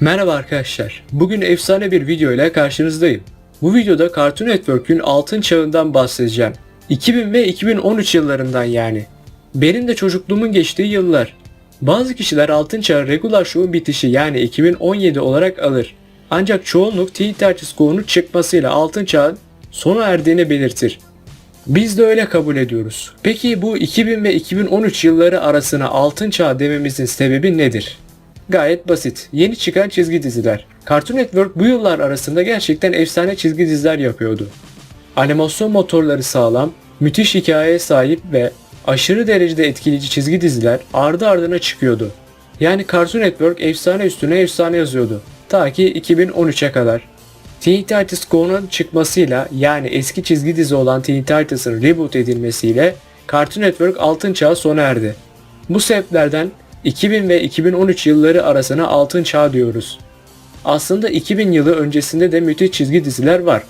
Merhaba arkadaşlar. Bugün efsane bir video ile karşınızdayım. Bu videoda Cartoon Network'ün altın çağından bahsedeceğim. 2000 ve 2013 yıllarından yani. Benim de çocukluğumun geçtiği yıllar. Bazı kişiler altın çağı regular show'un bitişi yani 2017 olarak alır. Ancak çoğunluk Teen Titans Go'nun çıkmasıyla altın çağın sona erdiğini belirtir. Biz de öyle kabul ediyoruz. Peki bu 2000 ve 2013 yılları arasına altın çağ dememizin sebebi nedir? Gayet basit. Yeni çıkan çizgi diziler. Cartoon Network bu yıllar arasında gerçekten efsane çizgi diziler yapıyordu. Animasyon motorları sağlam, müthiş hikayeye sahip ve aşırı derecede etkileyici çizgi diziler ardı ardına çıkıyordu. Yani Cartoon Network efsane üstüne efsane yazıyordu. Ta ki 2013'e kadar. Teen Titans Go'nun çıkmasıyla yani eski çizgi dizi olan Teen Titans'ın reboot edilmesiyle Cartoon Network altın çağı sona erdi. Bu sebeplerden 2000 ve 2013 yılları arasına altın çağ diyoruz. Aslında 2000 yılı öncesinde de müthiş çizgi diziler var.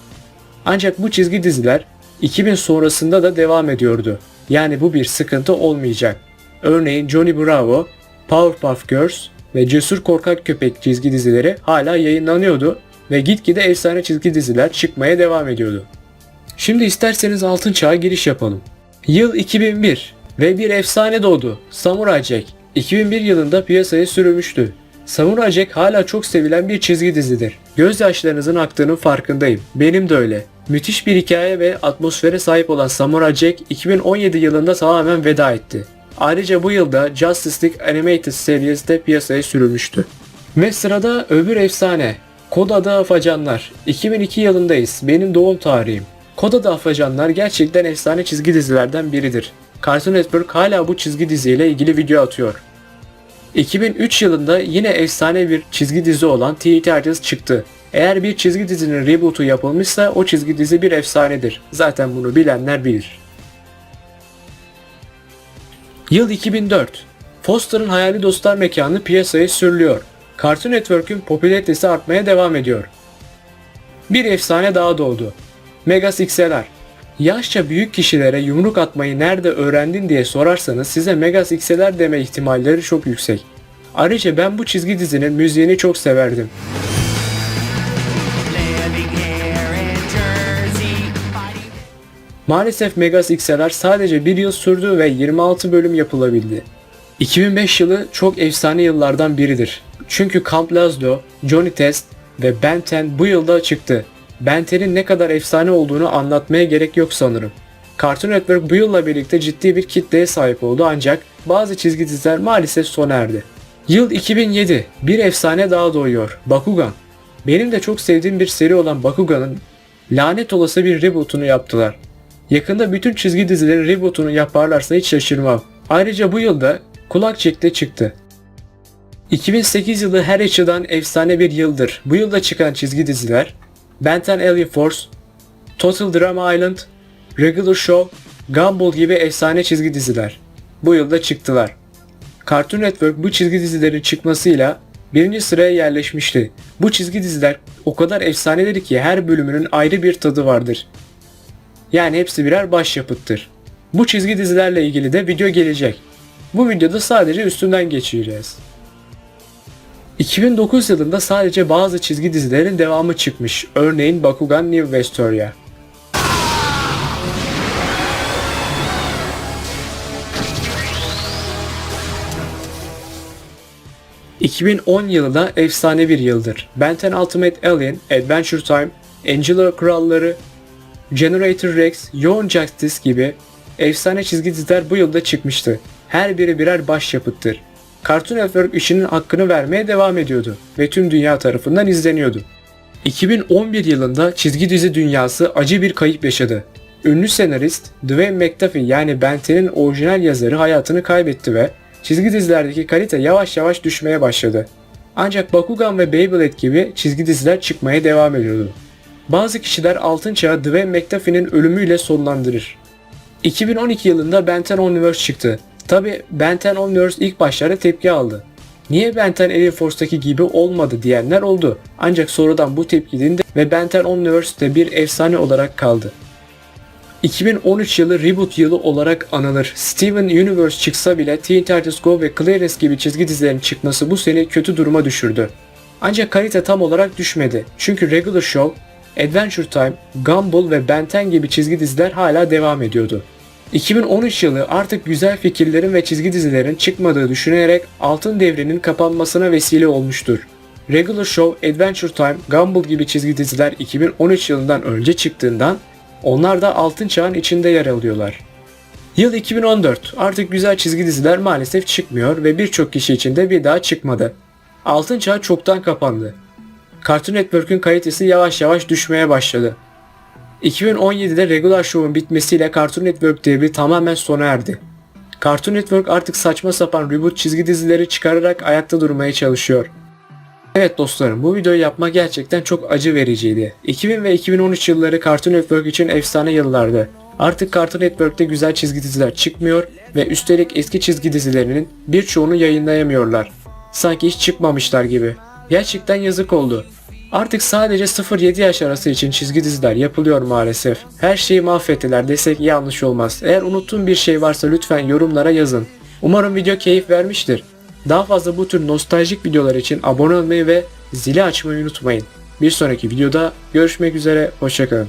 Ancak bu çizgi diziler 2000 sonrasında da devam ediyordu. Yani bu bir sıkıntı olmayacak. Örneğin Johnny Bravo, Powerpuff Girls ve Cesur Korkak Köpek çizgi dizileri hala yayınlanıyordu ve gitgide efsane çizgi diziler çıkmaya devam ediyordu. Şimdi isterseniz altın çağa giriş yapalım. Yıl 2001 ve bir efsane doğdu. Samurai Jack. 2001 yılında piyasaya sürülmüştü. Samurai Jack hala çok sevilen bir çizgi dizidir. Gözyaşlarınızın aktığının farkındayım. Benim de öyle. Müthiş bir hikaye ve atmosfere sahip olan Samurai Jack 2017 yılında tamamen veda etti. Ayrıca bu yılda Justice League Animated serisi de piyasaya sürülmüştü. Ve sırada öbür efsane. Kod adı Afacanlar. 2002 yılındayız. Benim doğum tarihim. Kod adı Afacanlar gerçekten efsane çizgi dizilerden biridir. Cartoon Network hala bu çizgi diziyle ilgili video atıyor. 2003 yılında yine efsane bir çizgi dizi olan Teen Titans çıktı. Eğer bir çizgi dizinin rebootu yapılmışsa o çizgi dizi bir efsanedir. Zaten bunu bilenler bilir. Yıl 2004. Foster'ın Hayali Dostlar mekanı piyasaya sürülüyor. Cartoon Network'ün popülaritesi artmaya devam ediyor. Bir efsane daha doğdu. Megas XLR. Yaşça büyük kişilere yumruk atmayı nerede öğrendin diye sorarsanız size Megas XLR deme ihtimalleri çok yüksek. Ayrıca ben bu çizgi dizinin müziğini çok severdim. Maalesef Megas XLR sadece bir yıl sürdü ve 26 bölüm yapılabildi. 2005 yılı çok efsane yıllardan biridir. Çünkü Camp Lazlo, Johnny Test ve Ben 10 bu yılda çıktı. Ben 10'in ne kadar efsane olduğunu anlatmaya gerek yok sanırım. Cartoon Network bu yılla birlikte ciddi bir kitleye sahip oldu ancak bazı çizgi diziler maalesef sona erdi. Yıl 2007. Bir efsane daha doğuyor. Bakugan. Benim de çok sevdiğim bir seri olan Bakugan'ın lanet olası bir rebootunu yaptılar. Yakında bütün çizgi dizilerin rebootunu yaparlarsa hiç şaşırmam. Ayrıca bu yılda Kulak Çek'te çıktı. 2008 yılı her açıdan efsane bir yıldır. Bu yılda çıkan çizgi diziler Ben 10 Alien Force, Total Drama Island, Regular Show, Gumball gibi efsane çizgi diziler. Bu yılda çıktılar. Cartoon Network bu çizgi dizilerin çıkmasıyla birinci sıraya yerleşmişti. Bu çizgi diziler o kadar efsanedir ki her bölümünün ayrı bir tadı vardır. Yani hepsi birer başyapıttır. Bu çizgi dizilerle ilgili de video gelecek. Bu videoda sadece üstünden geçeceğiz. 2009 yılında sadece bazı çizgi dizilerin devamı çıkmış. Örneğin Bakugan New Vestoria. ...2010 yılı da efsane bir yıldır. Ben 10 Ultimate Alien, Adventure Time, Angela Kralları, Generator Rex, Yoğun Justice gibi efsane çizgi diziler bu yılda çıkmıştı. Her biri birer başyapıttır. Cartoon Network işinin hakkını vermeye devam ediyordu ve tüm dünya tarafından izleniyordu. 2011 yılında çizgi dizi dünyası acı bir kayıp yaşadı. Ünlü senarist Dwayne McDuffie yani Ben 10'in orijinal yazarı hayatını kaybetti ve çizgi dizilerdeki kalite yavaş yavaş düşmeye başladı. Ancak Bakugan ve Beyblade gibi çizgi diziler çıkmaya devam ediyordu. Bazı kişiler altın çağı Dwayne McDuffie'nin ölümüyle sonlandırır. 2012 yılında Ben 10 Omniverse çıktı. Tabi Ben 10 Omniverse ilk başlarda tepki aldı. Niye Ben 10 Alien Force'daki gibi olmadı diyenler oldu. Ancak sonradan bu tepki dindi ve Ben 10 Omniverse de bir efsane olarak kaldı. 2013 yılı reboot yılı olarak anılır. Steven Universe çıksa bile Teen Titans Go ve Clarence gibi çizgi dizilerin çıkması bu sene kötü duruma düşürdü. Ancak kalite tam olarak düşmedi. Çünkü Regular Show, Adventure Time, Gumball ve Ben 10 gibi çizgi diziler hala devam ediyordu. 2013 yılı artık güzel fikirlerin ve çizgi dizilerin çıkmadığı düşünerek altın devrinin kapanmasına vesile olmuştur. Regular Show, Adventure Time, Gumball gibi çizgi diziler 2013 yılından önce çıktığından onlar da altın çağın içinde yer alıyorlar. Yıl 2014. Artık güzel çizgi diziler maalesef çıkmıyor ve birçok kişi için de bir daha çıkmadı. Altın çağ çoktan kapandı. Cartoon Network'ün kalitesi yavaş yavaş düşmeye başladı. 2017'de Regular Show'un bitmesiyle Cartoon Network devri tamamen sona erdi. Cartoon Network artık saçma sapan reboot çizgi dizileri çıkararak ayakta durmaya çalışıyor. Evet dostlarım bu videoyu yapmak gerçekten çok acı vericiydi. 2000 ve 2013 yılları Cartoon Network için efsane yıllardı. Artık Cartoon Network'te güzel çizgi diziler çıkmıyor ve üstelik eski çizgi dizilerinin birçoğunu yayınlayamıyorlar. Sanki hiç çıkmamışlar gibi. Gerçekten yazık oldu. Artık sadece 0-7 yaş arası için çizgi diziler yapılıyor maalesef. Her şeyi mahvettiler desek yanlış olmaz. Eğer unuttuğum bir şey varsa lütfen yorumlara yazın. Umarım video keyif vermiştir. Daha fazla bu tür nostaljik videolar için abone olmayı ve zili açmayı unutmayın. Bir sonraki videoda görüşmek üzere, hoşçakalın.